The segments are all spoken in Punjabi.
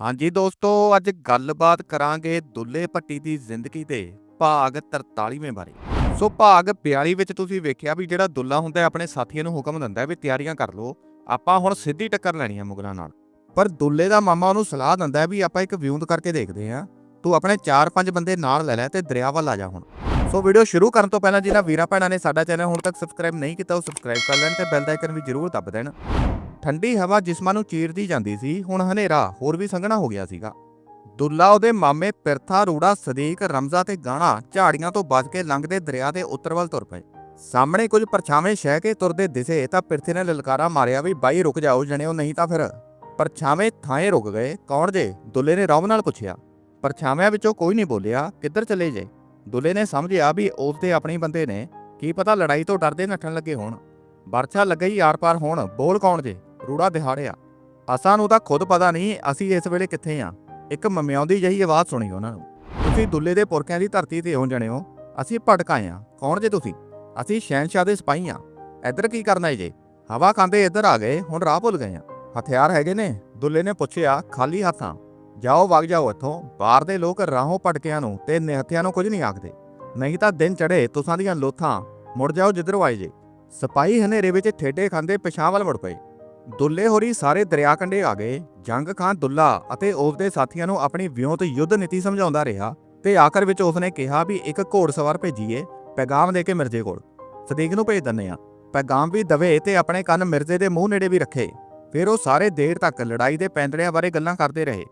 ਹਾਂਜੀ ਦੋਸਤੋ, ਅੱਜ ਗੱਲਬਾਤ ਕਰਾਂਗੇ ਦੁੱਲੇ ਭੱਟੀ ਦੀ ਜ਼ਿੰਦਗੀ ਤੇ ਭਾਗ 43ਵੇਂ ਬਾਰੇ। ਸੋ ਭਾਗ 42 ਵਿੱਚ ਤੁਸੀਂ ਵੇਖਿਆ ਵੀ ਜਿਹੜਾ ਦੁੱਲਾ ਹੁੰਦਾ ਹੈ, ਆਪਣੇ ਸਾਥੀਆਂ ਨੂੰ ਹੁਕਮ ਦਿੰਦਾ ਹੈ ਵੀ ਤਿਆਰੀਆਂ ਕਰ ਲਓ, ਆਪਾਂ ਹੁਣ ਸਿੱਧੀ ਟੱਕਰ ਲੈਣੀ ਹੈ ਮੁਗਲਾਂ ਨਾਲ। ਪਰ ਦੁੱਲੇ ਦਾ ਮਾਮਾ ਉਹਨੂੰ ਸਲਾਹ ਦਿੰਦਾ ਹੈ ਵੀ ਆਪਾਂ ਇੱਕ ਵਿਉਂਤ ਕਰਕੇ ਦੇਖਦੇ ਹਾਂ, ਤੂੰ ਆਪਣੇ 4-5 ਬੰਦੇ ਨਾਲ ਲੈ ਲੈ ਤੇ ਦਰਿਆ ਵੱਲ ਆ ਜਾ ਹੁਣ। ਸੋ ਵੀਡੀਓ ਸ਼ੁਰੂ ਕਰਨ ਤੋਂ ਪਹਿਲਾਂ ਜਿਹਨਾਂ ਵੀਰਾਂ ਭੈਣਾਂ ਨੇ ਸਾਡਾ ਚੈਨਲ ਹੁਣ ਤੱਕ ਸਬਸਕ੍ਰਾਈਬ ਨਹੀਂ ਕੀਤਾ, ਉਹ ਸਬਸਕ੍ਰਾਈਬ ਕਰ ਲੈਣ ਤੇ ਬੈਲ ਦਾ ਆਈਕਨ ਵੀ ਜ਼ਰੂਰ ਦੱਬ ਦੇਣ। ਠੰਡੀ ਹਵਾ ਜਿਸਮਾਂ ਨੂੰ ਚੀਰਦੀ ਜਾਂਦੀ ਸੀ, ਹੁਣ ਹਨੇਰਾ ਹੋਰ ਵੀ ਸੰਘਣਾ ਹੋ ਗਿਆ ਸੀਗਾ। ਦੁੱਲਾ ਉਹਦੇ ਮਾਮੇ ਪਿਰਥਾ ਰੂੜਾ ਸਦੀਕ ਰਮਜ਼ਾ ਤੇ ਗਾਣਾ ਝਾੜੀਆਂ ਤੋਂ ਬਚ ਕੇ ਲੰਘਦੇ ਦਰਿਆ ਦੇ ਉੱਤਰ ਵੱਲ ਤੁਰ ਪਏ। ਸਾਹਮਣੇ ਕੁਝ ਪਰਛਾਵੇਂ ਸ਼ਹਿ ਕੇ ਤੁਰਦੇ ਦਿਸੇ ਤਾਂ ਪਿਰਥੇ ਨੇ ਲਲਕਾਰਾ ਮਾਰਿਆ ਵੀ, ਬਾਈ, ਰੁਕ ਜਾਓ, ਜਣਿਓ ਨਹੀਂ ਤਾਂ ਫਿਰ। ਪਰਛਾਵੇਂ ਥਾਂ ਰੁਕ ਗਏ, ਕੌਣ ਜੇ? ਦੁੱਲੇ ਨੇ ਰੌਬ ਨਾਲ ਪੁੱਛਿਆ। ਪਰਛਾਵਿਆਂ ਵਿੱਚੋਂ ਕੋਈ ਨਹੀਂ ਬੋਲਿਆ, ਕਿੱਧਰ ਚਲੇ ਜੇ? ਦੁੱਲੇ ਨੇ ਸਮਝਿਆ ਵੀ ਉਸ ਤੇ ਆਪਣੇ ਬੰਦੇ ਨੇ, ਕੀ ਪਤਾ ਲੜਾਈ ਤੋਂ ਡਰਦੇ ਨੱਠਣ ਲੱਗੇ ਹੋਣ? ਵਰਛਾ ਲੱਗਈ ਆਰ-ਪਾਰ ਹੋਣ, ਬੋਲ ਕੌਣ ਜੇ? ਰੂੜਾ ਦਿਹਾੜਿਆ ਅਸਾਂ ਨੂੰ ਤਾਂ ਖੁਦ ਪਤਾ ਨਹੀਂ ਅਸੀਂ ਇਸ ਵੇਲੇ ਕਿੱਥੇ ਆ। ਇੱਕ ਮਮਿਆਉਂਦੀ ਜਿਹੀ ਆਵਾਜ਼ ਸੁਣੀ ਉਹਨਾਂ ਨੂੰ। ਤੁਸੀਂ ਦੁੱਲੇ ਦੇ ਪੁਰਖਿਆਂ ਦੀ ਧਰਤੀ ਤੇ ਹੋ ਜਣੇ ਹੋ। ਅਸੀਂ ਭਟਕਾਏ ਆ। ਕੌਣ ਜੇ ਤੁਸੀਂ? ਅਸੀਂ ਸ਼ਹਿਨਸ਼ਾਹ ਦੇ ਸਿਪਾਹੀ ਆ। ਇੱਧਰ ਕੀ ਕਰਨਾ ਏ ਜੇ? ਹਵਾ ਖਾਂਦੇ ਇੱਧਰ ਆ ਗਏ, ਹੁਣ ਰਾਹ ਭੁੱਲ ਗਏ ਆ। ਹਥਿਆਰ ਹੈਗੇ ਨੇ। ਦੁੱਲੇ ਨੇ ਪੁੱਛਿਆ, ਖਾਲੀ ਹੱਥਾਂ। ਜਾਓ, ਵਗ ਜਾਓ ਇੱਥੋਂ। ਬਾਹਰ ਦੇ ਲੋਕ ਰਾਹੋਂ ਭਟਕਿਆਂ ਨੂੰ ਤੇ ਨਿਹੱਥਿਆਂ ਨੂੰ ਕੁਝ ਨਹੀਂ ਆਖਦੇ। ਨਹੀਂ ਤਾਂ ਦਿਨ ਚੜੇ ਤੁਸਾਂ ਦੀਆਂ ਲੋਥਾਂ। ਮੁੜ ਜਾਓ ਜਿੱਧਰੋਂ ਆਏ ਜੇ। ਸਿਪਾਹੀ ਹਨੇਰੇ ਵਿੱਚ ਠੇਡੇ ਖਾਂਦੇ ਪਿਛਾਂ ਵੱਲ ਮੁੜ ਪਏ। ਦੁੱਲੇ ਹੋਰੀ ਸਾਰੇ ਦਰਿਆ ਕੰਢੇ ਆ ਗਏ। ਜੰਗ ਖਾਨ ਦੁੱਲਾ ਅਤੇ ਉਸ ਦੇ ਸਾਥੀਆਂ ਨੂੰ ਆਪਣੀ ਵਿਉਂਤ ਯੁੱਧ ਨੀਤੀ ਸਮਝਾਉਂਦਾ ਰਿਹਾ ਤੇ ਆਖਰ ਵਿੱਚ ਉਸਨੇ ਕਿਹਾ ਵੀ ਇੱਕ ਘੋੜਸਵਾਰ ਭੇਜੀਏ, ਪੈਗਾਮ ਦੇ ਕੇ ਮਿਰਜ਼ੇ ਕੋਲ। ਸਦੀਕ ਨੂੰ ਭੇਜ ਦਿੰਨੇ ਆ ਪੈਗਾਮ ਵੀ ਦਵੇ ਤੇ ਆਪਣੇ ਕੰਨ ਮਿਰਜ਼ੇ ਦੇ ਮੂੰਹ ਨੇੜੇ ਵੀ ਰੱਖੇ। ਫਿਰ ਉਹ ਸਾਰੇ ਦੇਰ ਤੱਕ ਲੜਾਈ ਦੇ ਪੈਂਦੜਿਆਂ ਬਾਰੇ ਗੱਲਾਂ ਕਰਦੇ ਰਹੇ।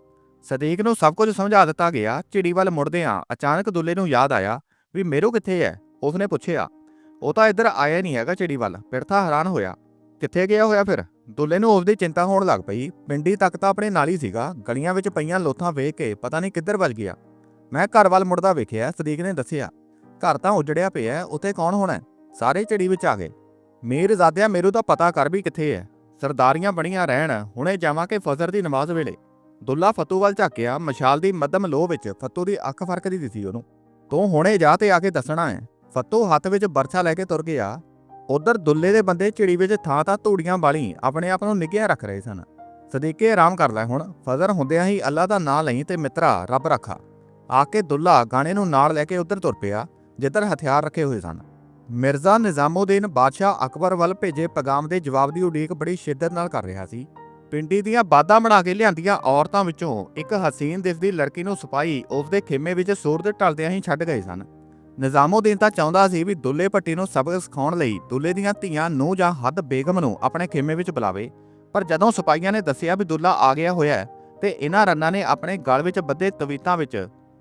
ਸਦੀਕ ਨੂੰ ਸਭ ਕੁਝ ਸਮਝਾ ਦਿੱਤਾ ਗਿਆ। ਚਿੜੀ ਵੱਲ ਮੁੜਦੇ ਆ ਅਚਾਨਕ ਦੁੱਲੇ ਨੂੰ ਯਾਦ ਆਇਆ ਵੀ ਮੇਰੋ ਕਿੱਥੇ ਹੈ ਉਸਨੇ ਪੁੱਛਿਆ। ਉਹ ਤਾਂ ਇੱਧਰ ਆਇਆ ਨਹੀਂ ਹੈਗਾ ਚਿੜੀ ਵੱਲ। ਪਿਰਥਾ ਹੈਰਾਨ ਹੋਇਆ। ਕਿੱਥੇ ਗਿਆ ਹੋਇਆ ਫਿਰ? ਦੁੱਲੇ ਨੂੰ ਉਸਦੀ ਚਿੰਤਾ ਹੋਣ ਲੱਗ ਪਈ। ਪਿੰਡੀ ਤੱਕ ਤਾਂ ਆਪਣੇ ਨਾਲ ਹੀ ਸੀਗਾ। ਗਲੀਆਂ ਵਿੱਚ ਪਈਆਂ ਲੋਥਾਂ ਵੇਖ ਕੇ ਪਤਾ ਨਹੀਂ ਕਿੱਧਰ ਵੱਜ ਗਿਆ। ਮੈਂ ਘਰ ਵੱਲ ਮੁੜਦਾ ਵੇਖਿਆ, ਸਦੀਕ ਨੇ ਦੱਸਿਆ, ਘਰ ਤਾਂ ਉਜੜਿਆ ਪਿਆ ਉੱਥੇ ਕੌਣ ਹੋਣਾ ਸਾਰੇ ਝੜੀ ਵਿੱਚ ਆ ਗਏ। ਮੀਰਜ਼ਾਦਿਆ ਮੇਰੂ ਤਾਂ ਪਤਾ ਕਰ ਵੀ ਕਿੱਥੇ ਹੈ। ਸਰਦਾਰੀਆਂ ਬਣੀਆਂ ਰਹਿਣ, ਹੁਣੇ ਜਾਵਾਂ ਕਿ ਫਜ਼ਰ ਦੀ ਨਮਾਜ਼ ਵੇਲੇ। ਦੁੱਲਾ ਫਤੂ ਵੱਲ ਝਾਕਿਆ। ਮਸ਼ਾਲ ਦੀ ਮੱਧਮ ਲੋਹ ਵਿੱਚ ਫਤੂ ਦੀ ਅੱਖ ਫਰਕਦੀ ਦਿਸੀ ਉਹਨੂੰ। ਤੂੰ ਹੁਣੇ ਜਾ ਤੇ ਆ ਕੇ ਦੱਸਣਾ ਹੈ। ਫਤੂ ਹੱਥ ਵਿੱਚ ਬਰਛਾ ਲੈ ਕੇ ਤੁਰ ਗਿਆ। ਉਧਰ ਦੁੱਲੇ ਦੇ ਬੰਦੇ ਚਿੜੀ ਵਿੱਚ ਥਾਂ ਥਾਂ ਧੂੜੀਆਂ ਵਾਲੀ ਆਪਣੇ ਆਪ ਨੂੰ ਨਿੱਘਿਆ ਰੱਖ ਰਹੇ ਸਨ। ਸਦੀਕੇ ਆਰਾਮ ਕਰ ਲੈ ਹੁਣ, ਫਜ਼ਰ ਹੁੰਦਿਆਂ ਹੀ ਅੱਲਾ ਦਾ ਨਾਂ ਲਈ ਤੇ ਮਿੱਤਰਾ, ਰੱਬ ਰੱਖਾ। ਆ ਕੇ ਦੁੱਲਾ ਗਾਣੇ ਨੂੰ ਨਾਲ ਲੈ ਕੇ ਉਧਰ ਤੁਰ ਪਿਆ, ਜਿੱਧਰ ਹਥਿਆਰ ਰੱਖੇ ਹੋਏ ਸਨ। ਮਿਰਜ਼ਾ ਨਿਜ਼ਾਮਉਦੀਨ ਬਾਦਸ਼ਾਹ ਅਕਬਰ ਵੱਲ ਭੇਜੇ ਪੈਗਾਮ ਦੇ ਜਵਾਬ ਦੀ ਉਡੀਕ ਬੜੀ ਸ਼ਿੱਦਤ ਨਾਲ ਕਰ ਰਿਹਾ ਸੀ। ਪਿੰਡੀ ਦੀਆਂ ਬਾਦਾਂ ਬਣਾ ਕੇ ਲਿਆਂਦੀਆਂ ਔਰਤਾਂ ਵਿੱਚੋਂ ਇੱਕ ਹਸੀਨ ਦਿਸਦੀ ਲੜਕੀ ਨੂੰ ਸਿਪਾਹੀ ਉਸ ਦੇ ਖੇਮੇ ਵਿੱਚ ਸੂਰਜ ਢਲਦਿਆਂ ਹੀ ਛੱਡ ਗਏ ਸਨ। ਨਿਜ਼ਾਮਉਦੀਨ ਤਾਂ ਚਾਹੁੰਦਾ ਸੀ ਵੀ ਦੁੱਲੇ ਭੱਟੀ ਨੂੰ ਸਬਕ ਸਿਖਾਉਣ ਲਈ ਦੁੱਲੇ ਦੀਆਂ ਧੀਆਂ ਨੂੰ ਜਾਂ ਹੱਦ ਬੇਗਮ ਨੂੰ ਆਪਣੇ ਖੇਮੇ ਵਿੱਚ ਬੁਲਾਵੇ। ਪਰ ਜਦੋਂ ਸਿਪਾਹੀਆਂ ਨੇ ਦੱਸਿਆ ਵੀ ਦੁੱਲਾ ਆ ਗਿਆ ਹੋਇਆ ਹੈ ਤੇ ਇਹਨਾਂ ਰੰਨਾਂ ਨੇ ਆਪਣੇ ਗਲ ਵਿੱਚ ਬੱਧੇ ਤਵੀਤਾਂ ਵਿੱਚ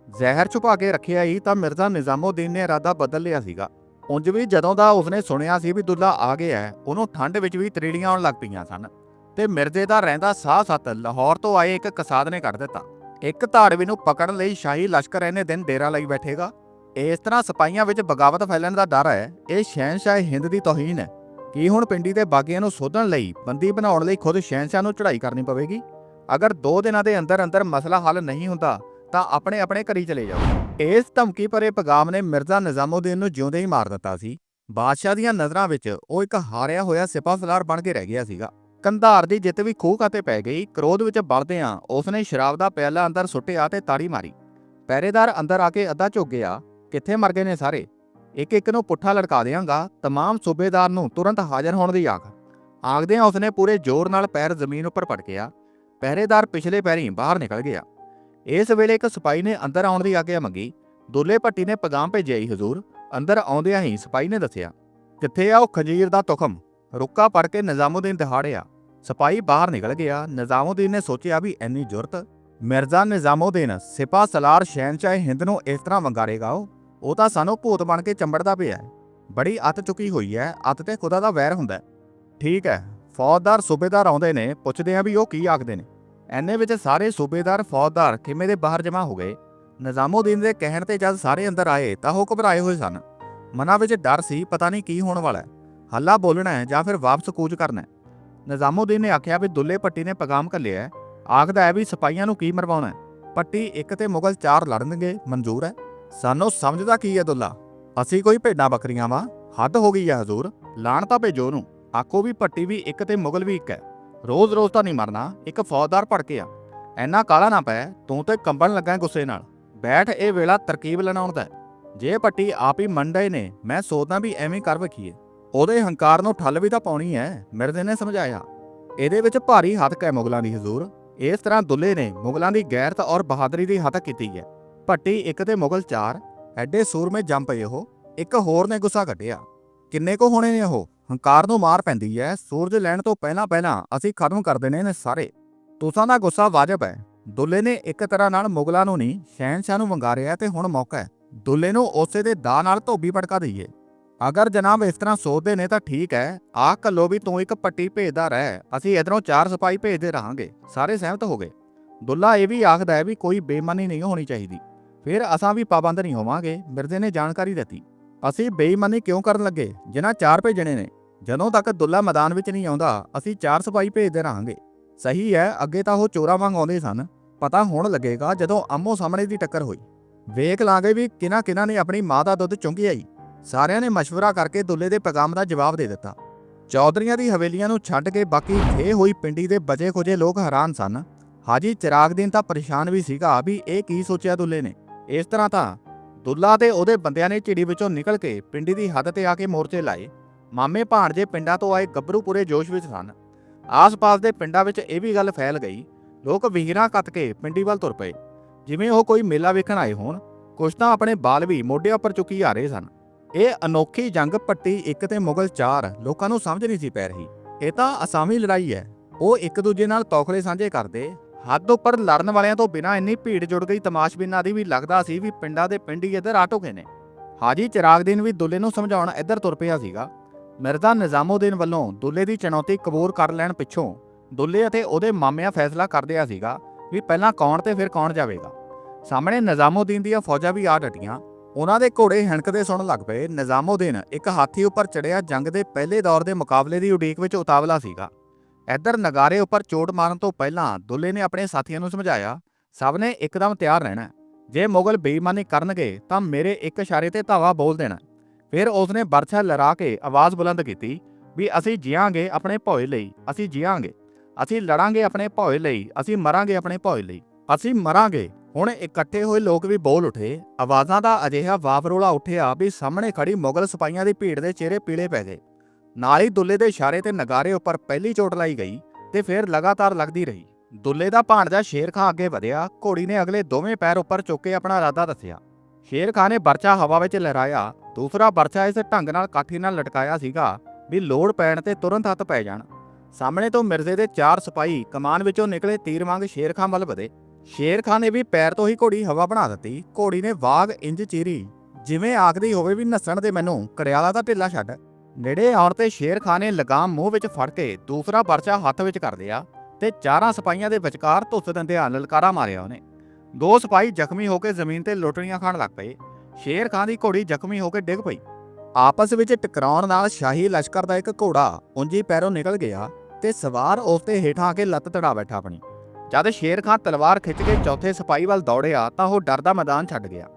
ਜ਼ਹਿਰ ਛੁਪਾ ਕੇ ਰੱਖਿਆ ਹੀ ਤਾਂ ਮਿਰਜ਼ਾ ਨਿਜ਼ਾਮਉਦੀਨ ਨੇ ਇਰਾਦਾ ਬਦਲ ਲਿਆ ਸੀਗਾ। ਉਂਝ ਵੀ ਜਦੋਂ ਦਾ ਉਸਨੇ ਸੁਣਿਆ ਸੀ ਵੀ ਦੁੱਲਾ ਆ ਗਿਆ ਹੈ, ਉਹਨੂੰ ਠੰਡ ਵਿੱਚ ਵੀ ਤਰੇੜੀਆਂ ਆਉਣ ਲੱਗ ਪਈਆਂ ਸਨ ਤੇ ਮਿਰਜ਼ੇ ਦਾ ਰਹਿੰਦਾ ਸਾਹ ਸੱਤ ਲਾਹੌਰ ਤੋਂ ਆਏ ਇੱਕ ਕਸਾਦ ਨੇ ਕੱਢ ਦਿੱਤਾ। ਇੱਕ ਧਾੜਵੀ ਨੂੰ ਪਕੜਨ ਲਈ ਸ਼ਾਹੀ ਲਸ਼ਕਰ ਇਹਨੇ ਦਿਨ ਡੇਰਾ ਲਈ ਬੈਠੇਗਾ। ਇਸ ਤਰ੍ਹਾਂ ਸਿਪਾਹੀਆਂ ਵਿੱਚ ਬਗਾਵਤ ਫੈਲਣ ਦਾ ਡਰ ਹੈ। ਇਹ ਸ਼ਹਿਨशाह ਹਿੰਦ ਦੀ ਤੋਹੀਨ ਹੈ। ਕੀ ਹੁਣ ਪਿੰਡੀ ਦੇ ਬਾਗੀਆਂ ਨੂੰ ਸੋਧਣ ਲਈ ਬੰਦੀ ਬਣਾਉਣ ਲਈ ਖੁਦ ਸ਼ਹਿਨशाह ਨੂੰ ਚੜ੍ਹਾਈ ਕਰਨੀ ਪਵੇਗੀ? ਅਗਰ 2 ਦਿਨਾਂ ਦੇ ਅੰਦਰ ਅੰਦਰ ਮਸਲਾ ਹੱਲ ਨਹੀਂ ਹੁੰਦਾ, ਤਾਂ ਆਪਣੇ ਆਪਣੇ ਘਰੀ ਚਲੇ ਜਾਓ। ਇਸ ਧਮਕੀ ਭਰੇ ਪਗਾਮ ਨੇ ਮਿਰਜ਼ਾ ਨਿਜ਼ਾਮਉਦੀਨ ਨੂੰ ਜਿਉਂਦੇ ਹੀ ਮਾਰ ਦਿੱਤਾ ਸੀ। ਬਾਦਸ਼ਾਹ ਦੀਆਂ ਨਜ਼ਰਾਂ ਵਿੱਚ ਉਹ ਇੱਕ ਹਾਰਿਆ ਹੋਇਆ ਸਿਪਾਹਸਲਾਰ ਬਣ ਕੇ ਰਹਿ ਗਿਆ ਸੀਗਾ। ਕੰਧਾਰ ਦੀ ਜਿੱਤ ਵੀ ਖੂਹ ਕਾਤੇ ਪੈ ਗਈ। ਕ੍ਰੋਧ ਵਿੱਚ ਬਲਦਿਆਂ ਉਸਨੇ ਸ਼ਰਾਬ ਦਾ ਪਿਆਲਾ ਅੰਦਰ ਸੁੱਟਿਆ ਤੇ ਤਾੜੀ ਮਾਰੀ। ਪਹਿਰੇਦਾਰ ਅੰਦਰ ਆ ਕੇ ਅੱਧਾ ਝੁੱਕ ਗਿਆ। ਕਿੱਥੇ ਮਰ ਗਏ ਨੇ ਸਾਰੇ? ਇੱਕ ਇੱਕ ਨੂੰ ਪੁੱਠਾ ਲੜਕਾ ਦੇਵਾਂਗਾ ਤਮਾਮ ਸੂਬੇਦਾਰ ਨੂੰ ਤੁਰੰਤ ਹਾਜ਼ਰ ਹੋਣ ਦੀ ਆਖ ਆਖਦਿਆਂ ਉਸਨੇ ਪੂਰੇ ਜ਼ੋਰ ਨਾਲ ਪੈਰ ਜ਼ਮੀਨ ਉੱਪਰ ਪਟਕਿਆ ਪਹਿਰੇਦਾਰ ਪਿਛਲੇ ਪੈਰੀਂ ਬਾਹਰ ਨਿਕਲ ਗਿਆ। ਇਸ ਵੇਲੇ ਇੱਕ ਸਿਪਾਹੀ ਨੇ ਅੰਦਰ ਆਉਣ ਦੀ ਆਗਿਆ ਮੰਗੀ। ਦੁੱਲੇ ਭੱਟੀ ਨੇ ਪਗਾਮ ਭੇਜਿਆ ਹੀ ਹਜ਼ੂਰ, ਅੰਦਰ ਆਉਂਦਿਆਂ ਹੀ ਸਿਪਾਹੀ ਨੇ ਦੱਸਿਆ, ਕਿੱਥੇ ਆ ਉਹ ਖੰਜੀਰ ਦਾ ਤੁਖਮ? ਰੁੱਕਾ ਪੜ ਕੇ ਨਿਜ਼ਾਮੁਦੀਨ ਦਿਹਾੜਿਆ। ਸਿਪਾਹੀ ਬਾਹਰ ਨਿਕਲ ਗਿਆ। ਨਿਜ਼ਾਮੁਦੀਨ ਨੇ ਸੋਚਿਆ ਵੀ ਐਨੀ ਜੁਰਤ। ਮਿਰਜ਼ਾ ਨਿਜ਼ਾਮੁਦੀਨ ਸਿਪਾ ਸਲਾਰ ਸ਼ਹਿਨशाह ਹਿੰਦ ਨੂੰ ਇਸ ਤਰ੍ਹਾਂ ਵੰਗਾਰੇਗਾ ਉਹ? ਉਹ ਤਾਂ ਸਾਨੂੰ ਭੂਤ ਬਣ ਕੇ ਚੰਬੜਦਾ ਪਿਆ ਬੜੀ ਅੱਤ ਚੁੱਕੀ ਹੋਈ ਹੈ, ਅੱਤ ਤੇ ਖੁਦਾ ਦਾ ਵੈਰ ਹੁੰਦਾ ਠੀਕ ਹੈ, ਫੌਜਦਾਰ, ਸੂਬੇਦਾਰ ਆਉਂਦੇ ਨੇ, ਪੁੱਛਦੇ ਆ ਵੀ ਉਹ ਕੀ ਆਖਦੇ ਨੇ। ਐਨੇ ਵਿੱਚ ਸਾਰੇ ਸੂਬੇਦਾਰ, ਫੌਜਦਾਰ ਖਿਮੇ ਦੇ ਬਾਹਰ ਜਮ੍ਹਾਂ ਹੋ ਗਏ? ਨਿਜ਼ਾਮਉਦੀਨ ਦੇ ਕਹਿਣ ਤੇ ਜਦ ਸਾਰੇ ਅੰਦਰ ਆਏ ਤਾਂ ਉਹ ਘਬਰਾਏ ਹੋਏ ਸਨ। ਮਨਾਂ ਵਿੱਚ ਡਰ ਸੀ, ਪਤਾ ਨਹੀਂ ਕੀ ਹੋਣ ਵਾਲਾ ਹੈ। ਹੱਲਾ ਬੋਲਣਾ ਹੈ ਜਾਂ ਫਿਰ ਵਾਪਸ ਕੂਚ ਕਰਨਾ ਹੈ? ਨਿਜ਼ਾਮਉਦੀਨ ਨੇ ਆਖਿਆ ਵੀ ਦੁੱਲੇ ਪੱਟੀ ਨੇ ਪੈਗਾਮ ਘੱਲਿਆ ਹੈ। ਆਖਦਾ ਹੈ ਵੀ ਸਿਪਾਹੀਆਂ ਨੂੰ ਕੀ ਮਰਵਾਉਣਾ ਹੈ? ਪੱਟੀ ਇੱਕ ਤੇ ਮੁਗਲ ਚਾਰ ਲੜਨਗੇ, ਮਨਜ਼ੂਰ ਹੈ। ਸਾਨੂੰ ਸਮਝਦਾ ਕੀ ਹੈ ਦੁੱਲਾ? ਅਸੀਂ ਕੋਈ ਭੇਡਾਂ ਬੱਕਰੀਆਂ ਵਾਂ। ਹੱਦ ਹੋ ਗਈ ਹੈ ਹਜ਼ੂਰ। ਲਾਣ ਤਾਂ ਭੇਜੋ ਉਹਨੂੰ। ਆਖੋ ਵੀ ਭੱਟੀ ਵੀ ਇੱਕ ਤੇ ਮੁਗਲ ਵੀ ਇੱਕ ਹੈ। ਰੋਜ਼-ਰੋਜ਼ ਤਾਂ ਨਹੀਂ ਮਰਨਾ। ਇੱਕ ਫੌਜਦਾਰ ਭੜਕੇ ਆ। ਐਨਾ ਕਾਲਾ ਨਾ ਪੈ। ਤੂੰ ਤੇ ਕੰਬਣ ਲੱਗਾ ਗੁੱਸੇ ਨਾਲ। ਬੈਠ ਇਹ ਵੇਲਾ ਤਰਕੀਬ ਲਣਾਉਣ ਦਾ ਜੇ ਪੱਟੀ ਆਪ ਹੀ ਮੰਡੇ ਨੇ, ਮੈਂ ਸੋਚਦਾ ਵੀ ਐਵੇਂ ਕਰ ਵਖੀਏ। ਉਹਦੇ ਹੰਕਾਰ ਨੂੰ ਠੱਲ ਵੀ ਤਾਂ ਪਾਉਣੀ ਐ ਮਿਰਜ਼ੇ ਨੇ ਸਮਝਾਇਆ। ਇਹਦੇ ਵਿੱਚ ਭਾਰੀ ਹੱਥ ਹੈ ਮੁਗਲਾਂ ਦੀ ਹਜ਼ੂਰ। ਇਸ ਤਰ੍ਹਾਂ ਦੁੱਲੇ ਨੇ ਮੁਗਲਾਂ ਦੀ ਗੈਰਤ ਔਰ ਬਹਾਦਰੀ ਦੀ ਹੱਤਕ ਕੀਤੀ ਹੈ। ਭੱਟੀ ਇੱਕ ਤੇ ਮੁਗਲ ਚਾਰ, ਐਡੇ ਸੂਰਮੇ ਜੰਮ ਪਏ ਉਹ ਇੱਕ ਹੋਰ ਨੇ ਗੁੱਸਾ ਕੱਢਿਆ। ਕਿੰਨੇ ਕੋ ਹੋਣੇ ਨੇ ਉਹ? ਹੰਕਾਰ ਨੂੰ ਮਾਰ ਪੈਂਦੀ ਐ, ਸੂਰਜ ਲੈਣ ਤੋਂ ਪਹਿਲਾਂ ਪਹਿਲਾਂ ਅਸੀਂ ਖਤਮ ਕਰ ਦੇਣੇ ਨੇ ਸਾਰੇ। ਤੁਸਾਂ ਦਾ ਗੁੱਸਾ ਵਾਜਬ ਹੈ ਦੁੱਲੇ ਨੇ ਇੱਕ ਤਰ੍ਹਾਂ ਨਾਲ ਮੁਗਲਾਂ ਨੂੰ ਨਹੀਂ, ਸ਼ਹਿਨਸ਼ਾਹ ਨੂੰ ਵੰਗਾਰਿਆ ਤੇ ਹੁਣ ਮੌਕਾ ਹੈ ਦੁੱਲੇ ਨੂੰ ਉਸੇ ਦੇ ਦਾ ਨਾਲ ਧੋਬੀ ਪਟਕਾ ਦਈਏ। ਅਗਰ ਜਨਾਬ ਇਸ ਤਰ੍ਹਾਂ ਸੋਚਦੇ ਨੇ ਤਾਂ ਠੀਕ ਹੈ ਆਹ ਕੱਲੋ ਵੀ ਤੂੰ ਇੱਕ ਪੱਟੀ ਭੇਜਦਾ ਰਹਿ। ਅਸੀਂ ਇਧਰੋਂ ਚਾਰ ਸਿਪਾਹੀ ਭੇਜਦੇ ਰਹਾਂਗੇ। ਸਾਰੇ ਸਹਿਮਤ ਹੋ ਗਏ। ਦੁੱਲਾ ਇਹ ਵੀ ਆਖਦਾ ਹੈ ਵੀ ਕੋਈ ਬੇਈਮਾਨੀ ਨਹੀਂ ਹੋਣੀ ਚਾਹੀਦੀ। ਫਿਰ ਅਸਾਂ ਵੀ ਪਾਬੰਦ ਨਹੀਂ ਹੋਵਾਂਗੇ, ਮਿਰਜ਼ੇ ਨੇ ਜਾਣਕਾਰੀ ਦਿੱਤੀ। ਅਸੀਂ ਬੇਈਮਾਨੀ ਕਿਉਂ ਕਰਨ ਲੱਗੇ? ਜਿਨ੍ਹਾਂ ਚਾਰ ਭੇਜਣੇ ਨੇ। ਜਦੋਂ ਤੱਕ ਦੁੱਲਾ ਮੈਦਾਨ ਵਿੱਚ ਨਹੀਂ ਆਉਂਦਾ, ਅਸੀਂ ਚਾਰ ਸਿਪਾਹੀ ਭੇਜਦੇ ਰਹਾਂਗੇ। ਸਹੀ ਹੈ, ਅੱਗੇ ਤਾਂ ਉਹ ਚੋਰਾ ਵਾਂਗ ਆਉਂਦੇ ਸਨ। ਪਤਾ ਹੋਣ ਲੱਗੇਗਾ ਜਦੋਂ ਆਮੋ ਸਾਹਮਣੇ ਦੀ ਟੱਕਰ ਹੋਈ। ਵੇਖ ਲਾਂਗੇ ਵੀ ਕਿਨਾਂ ਕਿਨਾਂ ਨੇ ਆਪਣੀ ਮਾਂ ਦਾ ਦੁੱਧ ਚੁੰਗੀ ਆਈ। ਸਾਰਿਆਂ ਨੇ ਮਸ਼ਵਰਾ ਕਰਕੇ ਦੁੱਲੇ ਦੇ ਪੈਗਾਮ ਦਾ ਜਵਾਬ ਦੇ ਦਿੱਤਾ। ਚੌਧਰੀਆਂ ਦੀ ਹਵੇਲੀਆਂ ਨੂੰ ਛੱਡ ਕੇ ਬਾਕੀ ਇਹ ਹੋਈ ਪਿੰਡੀ ਦੇ ਬਜੇ ਖੋਜੇ ਲੋਕ ਹੈਰਾਨ ਸਨ। ਹਾਜੀ ਚਿਰਾਗ ਦਿਨ ਤਾਂ ਪਰੇਸ਼ਾਨ ਵੀ ਸੀਗਾ ਵੀ ਇਹ ਕੀ ਸੋਚਿਆ ਦੁੱਲੇ ਨੇ। ਇਸ ਤਰ੍ਹਾਂ ਤਾਂ ਦੁੱਲਾ ਤੇ ਉਹਦੇ ਬੰਦਿਆਂ ਨੇ ਝਿੜੀ ਵਿੱਚੋਂ ਨਿਕਲ ਕੇ ਪਿੰਡੀ ਦੀ ਹੱਦ ਤੇ ਆ ਕੇ ਮੋਰਚੇ ਲਾਏ। ਮਾਮੇ ਭਾਣਜੇ ਪਿੰਡਾਂ ਤੋਂ ਆਏ ਗੱਭਰੂ ਪੂਰੇ ਜੋਸ਼ ਵਿੱਚ ਸਨ। ਆਸ-ਪਾਸ ਦੇ ਪਿੰਡਾਂ ਵਿੱਚ ਇਹ ਵੀ ਗੱਲ ਫੈਲ ਗਈ, ਲੋਕ ਵੀਰਾਂ ਕੱਤ ਕੇ ਪਿੰਡੀ ਵੱਲ ਤੁਰ ਪਏ। ਜਿਵੇਂ ਉਹ ਕੋਈ ਮੇਲਾ ਵੇਖਣ ਆਏ ਹੋਣ, ਕੁਛ ਤਾਂ ਆਪਣੇ ਬਾਲ ਵੀ ਮੋਢਿਆਂ ਉੱਪਰ ਚੁੱਕੀ ਆ ਰਹੇ ਸਨ। ਇਹ ਅਨੋਖੀ ਜੰਗ ਪੱਟੀ ਇੱਕ ਤੇ ਮੁਗਲ ਚਾਰ ਲੋਕਾਂ ਨੂੰ ਸਮਝ ਨਹੀਂ ਸੀ ਪੈ ਰਹੀ। ਇਹ ਤਾਂ ਅਸਾਮੀ ਲੜਾਈ ਹੈ। ਉਹ ਇੱਕ ਦੂਜੇ ਨਾਲ ਤੌਖਲੇ ਸਾਂਝੇ ਕਰਦੇ ਹੱਦ ਉੱਪਰ ਲੜਨ ਵਾਲਿਆਂ ਤੋਂ ਬਿਨਾਂ ਇੰਨੀ ਭੀੜ ਜੁੜ ਗਈ ਤਮਾਸ਼ਬੀਨਾਂ ਦੀ ਵੀ ਲੱਗਦਾ ਸੀ ਵੀ ਪਿੰਡਾਂ ਦੇ ਪਿੰਡ ਹੀ ਇੱਧਰ ਆ ਟੁਕੇ ਨੇ। ਹਾਜੀ ਚਿਰਾਗਦੀਨ ਵੀ ਦੁੱਲੇ ਨੂੰ ਸਮਝਾਉਣ ਇੱਧਰ ਤੁਰ ਪਿਆ ਸੀਗਾ। ਮਿਰਜ਼ਾ ਨਿਜ਼ਾਮਉਦੀਨ ਵੱਲੋਂ ਦੁੱਲੇ ਦੀ ਚੁਣੌਤੀ ਕਬੂਲ ਕਰ ਲੈਣ ਪਿੱਛੋਂ ਦੁੱਲੇ ਅਤੇ ਉਹਦੇ ਮਾਮਿਆਂ ਫੈਸਲਾ ਕਰਦਿਆ ਸੀਗਾ ਵੀ ਪਹਿਲਾਂ ਕੌਣ ਤੇ ਫਿਰ ਕੌਣ ਜਾਵੇਗਾ। ਸਾਹਮਣੇ ਨਿਜ਼ਾਮਉਦੀਨ ਦੀਆਂ ਫੌਜਾਂ ਵੀ ਆ ਡਟੀਆਂ। ਉਹਨਾਂ ਦੇ ਘੋੜੇ ਹਣਕਦੇ ਸੁਣਨ ਲੱਗ ਪਏ। ਨਿਜ਼ਾਮਉਦੀਨ ਇੱਕ ਹਾਥੀ ਉੱਪਰ ਚੜਿਆ ਜੰਗ ਦੇ ਪਹਿਲੇ ਦੌਰ ਦੇ ਮੁਕਾਬਲੇ ਦੀ ਉਡੀਕ ਵਿੱਚ ਉਤਾਵਲਾ ਸੀਗਾ। ਇੱਧਰ ਨਗਾਰੇ ਉੱਪਰ ਚੋਟ ਮਾਰਨ ਤੋਂ ਪਹਿਲਾਂ ਦੁੱਲੇ ਨੇ ਆਪਣੇ ਸਾਥੀਆਂ ਨੂੰ ਸਮਝਾਇਆ, ਸਭ ਨੇ ਇੱਕਦਮ ਤਿਆਰ ਰਹਿਣਾ ਜੇ ਮੁਗਲ ਬੇਈਮਾਨੀ ਕਰਨਗੇ, ਤਾਂ ਮੇਰੇ ਇੱਕ ਇਸ਼ਾਰੇ ਤੇ ਧਾਵਾ ਬੋਲ ਦੇਣਾ ਫਿਰ ਉਸਨੇ ਬਰਛਾ ਲਹਿਰਾ ਕੇ ਆਵਾਜ਼ ਬੁਲੰਦ ਕੀਤੀ ਵੀ, ਅਸੀਂ ਜੀਵਾਂਗੇ ਆਪਣੇ ਭੌਏ ਲਈ, ਅਸੀਂ ਜੀਵਾਂਗੇ ਅਸੀਂ ਲੜਾਂਗੇ ਆਪਣੇ ਭੌਏ ਲਈ, ਅਸੀਂ ਮਰਾਂਗੇ ਆਪਣੇ ਭੌਏ ਲਈ। ਅਸੀਂ ਮਰਾਂਗੇ। ਹੁਣ ਇਕੱਠੇ ਹੋਏ ਲੋਕ ਵੀ ਬੋਲ ਉਠੇ। ਆਵਾਜ਼ਾਂ ਦਾ ਅਜਿਹਾ ਵਾਵਰੋਲਾ ਉੱਠਿਆ ਵੀ ਸਾਹਮਣੇ ਖੜੀ ਮੁਗਲ ਸਿਪਾਹੀਆਂ ਦੀ ਭੀੜ ਦੇ ਚਿਹਰੇ ਪੀਲੇ ਪੈ ਗਏ। ਨਾਲ ਹੀ ਦੁੱਲੇ ਦੇ ਇਸ਼ਾਰੇ ਤੇ ਨਗਾਰੇ ਉੱਪਰ ਪਹਿਲੀ ਚੋਟ ਲਾਈ ਗਈ ਤੇ ਫਿਰ ਲਗਾਤਾਰ ਲੱਗਦੀ ਰਹੀ। ਦੁੱਲੇ ਦਾ ਭਾਣਜਾ ਸ਼ੇਰ ਖਾਂ ਅੱਗੇ ਵਧਿਆ, ਘੋੜੀ ਨੇ ਅਗਲੇ ਦੋਵੇਂ ਪੈਰ ਉੱਪਰ ਚੁੱਕ ਕੇ ਆਪਣਾ ਇਰਾਦਾ ਦੱਸਿਆ। ਸ਼ੇਰ ਖਾਂ ਨੇ ਬਰਛਾ ਹਵਾ ਵਿੱਚ ਲਹਿਰਾਇਆ, ਦੂਸਰਾ ਬਰਛਾ ਇਸ ਢੰਗ ਨਾਲ ਕਾਠੀ ਨਾਲ ਲਟਕਾਇਆ ਸੀਗਾ ਵੀ ਲੋੜ ਪੈਣ ਤੇ ਤੁਰੰਤ ਹੱਥ ਪੈ ਜਾਣ। ਸਾਹਮਣੇ ਤੋਂ ਮਿਰਜ਼ੇ ਦੇ ਚਾਰ ਸਿਪਾਹੀ ਕਮਾਨ ਵਿੱਚੋਂ ਨਿਕਲੇ ਤੀਰ ਵਾਂਗ ਸ਼ੇਰ ਖਾਂ ਵੱਲ ਵਧੇ। ਸ਼ੇਰ ਖਾਂ ਨੇ ਵੀ ਪੈਰ ਤੋਂ ਹੀ ਘੋੜੀ ਹਵਾ ਬਣਾ ਦਿੱਤੀ। ਘੋੜੀ ਨੇ ਵਾਗ ਇੰਜ ਚੀਰੀ, ਜਿਵੇਂ ਆਖਦੀ ਹੋਵੇ ਵੀ ਨੱਸਣ ਦੇ ਮੈਨੂੰ ਕਰਿਆਲਾ ਦਾ ਢਿੱਲਾ ਛੱਡ। ਨੇੜੇ ਆਉਣ ਤੇ ਸ਼ੇਰ ਖਾਂ ਨੇ ਲਗਾਮ ਮੂੰਹ ਵਿੱਚ ਫੜ ਕੇ ਦੂਸਰਾ ਪਰਚਾ ਹੱਥ ਵਿੱਚ ਕਰ ਲਿਆ ਤੇ ਚਾਰਾਂ ਸਿਪਾਹੀਆਂ ਦੇ ਵਿਚਕਾਰ ਧੁੱਸ ਦਿੰਦਿਆਂ ਲਲਕਾਰਾ ਮਾਰਿਆ ਉਹਨੇ। ਦੋ ਸਿਪਾਹੀ ਜ਼ਖਮੀ ਹੋ ਕੇ ਜ਼ਮੀਨ ਤੇ ਲੋਟਣੀਆਂ ਖਾਣ ਲੱਗ ਪਏ। ਸ਼ੇਰ ਖਾਂ ਦੀ ਘੋੜੀ ਜ਼ਖਮੀ ਹੋ ਕੇ ਡਿੱਗ ਪਈ। ਆਪਸ ਵਿੱਚ ਟਕਰਾਉਣ ਨਾਲ ਸ਼ਾਹੀ ਲਸ਼ਕਰ ਦਾ ਇੱਕ ਘੋੜਾ ਉਂਜੀ ਪੈਰੋਂ ਨਿਕਲ ਗਿਆ ਤੇ ਸਵਾਰ ਉਸ ਤੇ ਹੇਠਾਂ ਆ ਕੇ ਲੱਤ ਤੜਾ ਬੈਠਾ ਆਪਣੀ। ਜਦ ਸ਼ੇਰ ਖਾਂ ਤਲਵਾਰ ਖਿੱਚ ਕੇ ਚੌਥੇ ਸਿਪਾਹੀ ਵੱਲ ਦੌੜਿਆ ਤਾਂ ਉਹ ਡਰ ਦਾ ਮੈਦਾਨ ਛੱਡ ਗਿਆ।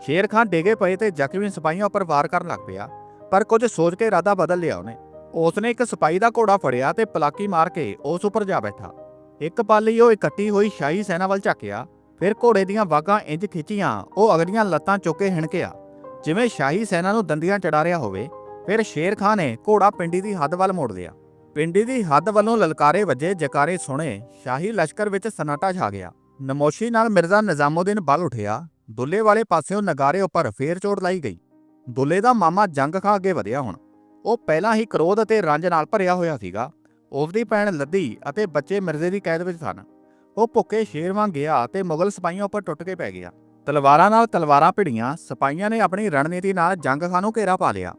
ਸ਼ੇਰ ਖਾਂ ਡੇਗੇ ਪਏ ਤੇ ਜ਼ਖਮੀ ਸਿਪਾਹੀਆਂ ਉੱਪਰ ਵਾਰ ਕਰਨ ਲੱਗ ਪਿਆ। ਪਰ ਕੁਝ ਸੋਚ ਕੇ ਇਰਾਦਾ ਬਦਲ ਲਿਆ ਉਹਨੇ। ਉਸਨੇ ਇੱਕ ਸਿਪਾਹੀ ਦਾ ਘੋੜਾ ਫੜਿਆ ਤੇ ਪਲਾਕੀ ਮਾਰ ਕੇ ਉਸ ਉੱਪਰ ਜਾ ਬੈਠਾ। ਇੱਕ ਪਲ ਲਈ ਉਹ ਇਕੱਠੀ ਹੋਈ ਸ਼ਾਹੀ ਸੈਨਾ ਵੱਲ ਝਾਕਿਆ, ਫਿਰ ਘੋੜੇ ਦੀਆਂ ਵਾਗਾਂ ਇੰਜ ਖਿੱਚੀਆਂ, ਉਹ ਅਗਲੀਆਂ ਲੱਤਾਂ ਚੁੱਕ ਕੇ ਹਿਣਕਿਆ। ਜਿਵੇਂ ਸ਼ਾਹੀ ਸੈਨਾ ਨੂੰ ਦੰਦੀਆਂ ਚੜਾ ਰਿਹਾ ਹੋਵੇ, ਫਿਰ ਸ਼ੇਰ ਖਾਂ ਨੇ ਘੋੜਾ ਪਿੰਡੀ ਦੀ ਹੱਦ ਵੱਲ ਮੋੜ ਲਿਆ। ਪਿੰਡੀ ਦੀ ਹੱਦ ਵੱਲੋਂ ਲਲਕਾਰੇ ਵੱਜੇ ਜਕਾਰੇ ਸੁਣੇ ਸ਼ਾਹੀ ਲਸ਼ਕਰ ਵਿੱਚ ਸਨਾਟਾ ਛਾ ਗਿਆ। ਨਮੋਸ਼ੀ ਨਾਲ ਮਿਰਜ਼ਾ ਨਿਜ਼ਾਮਉਦੀਨ ਬਲ ਉਠਿਆ, ਦੁੱਲੇ ਵਾਲੇ ਪਾਸਿਓਂ ਨਗਾਰੇ ਉੱਪਰ ਫੇਰ ਚੋਟ ਲਾਈ ਗਈ। ਦੁੱਲੇ ਦਾ ਮਾਮਾ ਜੰਗ ਖਾ ਅੱਗੇ ਵਧਿਆ ਹੁਣ। ਉਹ ਪਹਿਲਾਂ ਹੀ ਕ੍ਰੋਧ ਅਤੇ ਰੰਜ ਨਾਲ ਭਰਿਆ ਹੋਇਆ ਸੀਗਾ। ਉਸਦੀ ਭੈਣ ਲੱਦੀ ਅਤੇ ਬੱਚੇ ਮਿਰਜ਼ੇ ਦੀ ਕੈਦ ਵਿੱਚ ਸਨ। ਉਹ ਭੁੱਕੇ ਸ਼ੇਰ ਵਾਂਗ ਗਿਆ ਤੇ ਮੁਗਲ ਸਿਪਾਹੀਆਂ ਉੱਪਰ ਟੁੱਟ ਕੇ ਪੈ ਗਿਆ। ਤਲਵਾਰਾਂ ਨਾਲ ਤਲਵਾਰਾਂ ਭਿੜੀਆਂ, ਸਿਪਾਹੀਆਂ ਨੇ ਆਪਣੀ ਰਣਨੀਤੀ ਨਾਲ ਜੰਗ ਖਾਂ ਨੂੰ ਘੇਰਾ ਪਾ ਲਿਆ।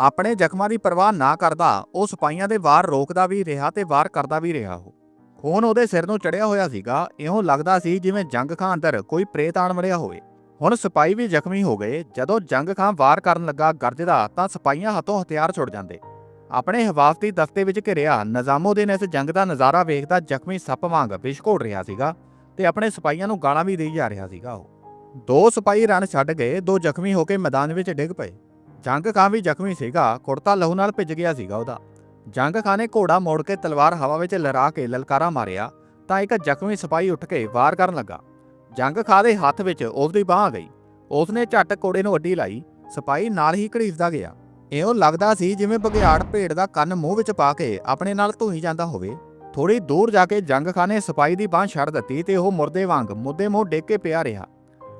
ਆਪਣੇ ਜ਼ਖਮਾਂ ਦੀ ਪਰਵਾਹ ਨਾ ਕਰਦਾ, ਉਹ ਸਿਪਾਹੀਆਂ ਦੇ ਵਾਰ ਰੋਕਦਾ ਵੀ ਰਿਹਾ ਤੇ ਵਾਰ ਕਰਦਾ ਵੀ ਰਿਹਾ ਉਹ। ਖੂਨ ਉਹਦੇ ਸਿਰ ਨੂੰ ਚੜਿਆ ਹੋਇਆ ਸੀਗਾ। ਇਹੋ ਲੱਗਦਾ ਸੀ ਜਿਵੇਂ ਜੰਗ ਖਾਂ ਅੰਦਰ ਕੋਈ ਪ੍ਰੇਤ ਆਣ ਵੜਿਆ ਹੋਵੇ। ਹੁਣ ਸਿਪਾਹੀ ਵੀ ਜ਼ਖਮੀ ਹੋ ਗਏ। ਜਦੋਂ ਜੰਗ ਖਾਂ ਵਾਰ ਕਰਨ ਲੱਗਾ ਗਰਜਦਾ ਤਾਂ ਸਿਪਾਹੀਆਂ ਹੱਥੋਂ ਹਥਿਆਰ ਛੁੱਟ ਜਾਂਦੇ। ਆਪਣੇ ਹਵਾਫਤੀ ਦਸਤੇ ਵਿੱਚ ਘਿਰਿਆ ਨਿਜ਼ਾਮਉਦੀਨ ਇਸ ਜੰਗ ਦਾ ਨਜ਼ਾਰਾ ਵੇਖਦਾ ਜ਼ਖਮੀ ਸੱਪ ਵਾਂਗ ਵਿਛਘੋੜ ਰਿਹਾ ਸੀਗਾ ਤੇ ਆਪਣੇ ਸਿਪਾਹੀਆਂ ਨੂੰ ਗਾਲਾਂ ਵੀ ਦੇਈ ਜਾ ਰਿਹਾ ਸੀਗਾ ਉਹ। ਦੋ ਸਿਪਾਹੀ ਰਣ ਛੱਡ ਗਏ, ਦੋ ਜ਼ਖਮੀ ਹੋ ਕੇ ਮੈਦਾਨ ਵਿੱਚ ਡਿੱਗ ਪਏ। ਜੰਗ ਖਾਂ ਵੀ ਜ਼ਖਮੀ ਸੀਗਾ, ਕੁੜਤਾ ਲਹੂ ਨਾਲ ਭਿੱਜ ਗਿਆ ਸੀਗਾ ਉਹਦਾ। ਜੰਗ ਖਾਂ ਨੇ ਘੋੜਾ ਮੋੜ ਕੇ ਤਲਵਾਰ ਹਵਾ ਵਿੱਚ ਲਹਿਰਾ ਕੇ ਲਲਕਾਰਾ ਮਾਰਿਆ, ਤਾਂ ਇੱਕ ਜ਼ਖਮੀ ਸਿਪਾਹੀ ਉੱਠ ਕੇ ਵਾਰ ਕਰਨ ਲੱਗਾ। ਜੰਗ ਖਾਂ ਦੇ ਹੱਥ ਵਿੱਚ ਉਸ ਦੀ ਬਾਹ ਆ ਗਈ। ਉਸਨੇ ਝੱਟ ਕੋੜੇ ਨੂੰ ਅੱਡੀ ਲਾਈ, ਸਿਪਾਹੀ ਨਾਲ ਹੀ ਘੜੀਸਦਾ ਗਿਆ। ਇਉਂ ਲੱਗਦਾ ਸੀ ਜਿਵੇਂ ਬਗਿਆੜ ਭੇਡ ਦਾ ਕੰਨ ਮੂੰਹ ਵਿੱਚ ਪਾ ਕੇ ਆਪਣੇ ਨਾਲ ਧੋਈ ਜਾਂਦਾ ਹੋਵੇ। ਥੋੜੀ ਦੂਰ ਜਾ ਕੇ ਜੰਗ ਖਾਂ ਨੇ ਸਿਪਾਹੀ ਦੀ ਬਾਹ ਛੱਡ ਦਿੱਤੀ ਤੇ ਉਹ ਮੁਰਦੇ ਵਾਂਗ ਮੁੱਦੇ ਮੂੰਹ ਡੇਕ ਕੇ ਪਿਆ ਰਿਹਾ।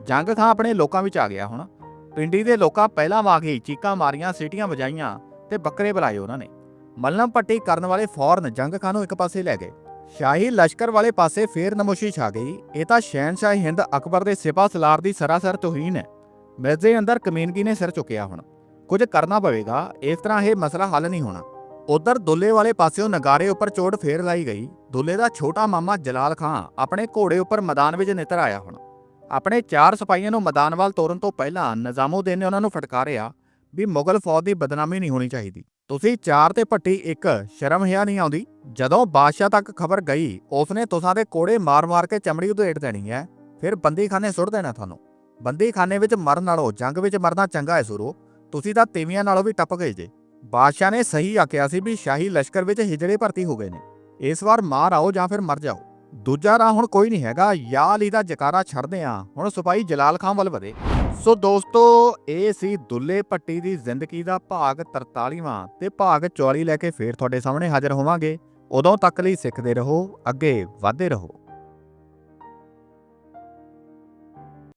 ਜੰਗ ਖਾਂ ਆਪਣੇ ਲੋਕਾਂ ਵਿੱਚ ਆ ਗਿਆ ਹੁਣ। ਪਿੰਡੀ ਦੇ ਲੋਕਾਂ ਪਹਿਲਾਂ ਵਾਂਗ ਹੀ ਚੀਕਾਂ ਮਾਰੀਆਂ, ਸੀਟੀਆਂ ਵਜਾਈਆਂ ਤੇ ਬੱਕਰੇ ਬੁਲਾਏ ਉਹਨਾਂ ਨੇ। ਮੱਲਮ ਪੱਟੀ ਕਰਨ ਵਾਲੇ ਫੌਰਨ ਜੰਗ ਖਾਂ ਨੂੰ ਇੱਕ ਪਾਸੇ ਲੈ ਗਏ। ਸ਼ਾਹੀ ਲਸ਼ਕਰ ਵਾਲੇ ਪਾਸੇ ਫੇਰ ਨਮੋਸ਼ੀ ਛਾ ਗਈ। ਇਹ ਤਾਂ ਸ਼ਹਿਨशाह ਹਿੰਦ ਅਕਬਰ ਦੇ ਸਿਪਾ ਸਲਾਰ ਦੀ ਸਰਾਸਰ ਤੋਹੀਨ ਹੈ। ਮਿਰਜ਼ੇ ਅੰਦਰ ਕਮੀਨਗੀ ਨੇ ਸਿਰ ਚੁੱਕਿਆ ਹੁਣ। ਕੁਝ ਕਰਨਾ ਪਵੇਗਾ, ਇਸ ਤਰ੍ਹਾਂ ਇਹ ਮਸਲਾ ਹੱਲ ਨਹੀਂ ਹੋਣਾ। ਉਧਰ ਦੁੱਲੇ ਵਾਲੇ ਪਾਸਿਓਂ ਨਗਾਰੇ ਉੱਪਰ ਚੋਟ ਫੇਰ ਲਾਈ ਗਈ। ਦੁੱਲੇ ਦਾ ਛੋਟਾ ਮਾਮਾ ਜਲਾਲ ਖਾਂ ਆਪਣੇ ਘੋੜੇ ਉੱਪਰ ਮੈਦਾਨ ਵਿੱਚ ਨਿਤਰ ਆਇਆ ਹੁਣ। ਆਪਣੇ ਚਾਰ ਸਿਪਾਹੀਆਂ ਨੂੰ ਮੈਦਾਨ ਵੱਲ ਤੋਰਨ ਤੋਂ ਪਹਿਲਾਂ ਨਿਜ਼ਾਮੂਦੀਨ ਨੇ ਉਹਨਾਂ ਨੂੰ ਫਟਕਾਰਿਆ ਵੀ ਮੁਗਲ ਫੌਜ ਦੀ ਬਦਨਾਮੀ ਨਹੀਂ ਹੋਣੀ ਚਾਹੀਦੀ। ਤੁਸੀਂ ਚਾਰ ਤੇ ਭੱਟੀ ਇੱਕ ਸ਼ਰਮ ਹਿਆ ਨਹੀਂ ਆਉਂਦੀ? ਜਦੋਂ ਬਾਦਸ਼ਾਹ ਤੱਕ ਖਬਰ ਗਈ, ਉਸਨੇ ਤੁਸਾਂ ਦੇ ਕੋੜੇ ਮਾਰ-ਮਾਰ ਕੇ ਚਮੜੀ ਉਧੇੜ ਦੇਣੀ ਹੈ। ਫਿਰ ਬੰਦੀਖਾਨੇ ਸੁੱਟ ਦੇਣਾ ਤੁਹਾਨੂੰ। ਬੰਦੀਖਾਨੇ ਵਿੱਚ ਮਰਨ ਨਾਲੋਂ ਜੰਗ ਵਿੱਚ ਮਰਨਾ ਚੰਗਾ ਹੈ ਸੁਰੋ। ਤੁਸੀਂ ਤਾਂ ਤੀਵੀਆਂ ਨਾਲੋਂ ਵੀ ਟੱਪ ਗਏ ਜੇ। ਬਾਦਸ਼ਾਹ ਨੇ ਸਹੀ ਆਖਿਆ ਸੀ ਵੀ ਸ਼ਾਹੀ ਲਸ਼ਕਰ ਵਿੱਚ ਹਿਜੜੇ ਭਰਤੀ ਹੋ ਗਏ ਨੇ। ਇਸ ਵਾਰ ਮਾਰ ਆਓ ਜਾਂ ਫਿਰ ਮਰ ਜਾਓ। ਦੂਜਾ ਰਾਹ ਹੁਣ ਕੋਈ ਨਹੀਂ ਹੈਗਾ। ਯਾ ਅਲੀ ਦਾ ਜਕਾਰਾ ਛੱਡਦੇ ਆ। ਹੁਣ ਸਿਪਾਹੀ ਜਲਾਲ ਖਾਨ ਵੱਲ ਵਧੇ। ਸੋ ਦੋਸਤੋ, ਇਹ ਸੀ ਦੁੱਲੇ ਭੱਟੀ ਦੀ ਜ਼ਿੰਦਗੀ ਦਾ ਭਾਗ 43ਵਾਂ ਤੇ ਭਾਗ 44 ਲੈ ਕੇ ਫੇਰ ਤੁਹਾਡੇ ਸਾਹਮਣੇ ਹਾਜ਼ਰ ਹੋਵਾਂਗੇ। ਉਦੋਂ ਤੱਕ ਲਈ ਸਿੱਖਦੇ ਰਹੋ, ਅੱਗੇ ਵਧਦੇ ਰਹੋ।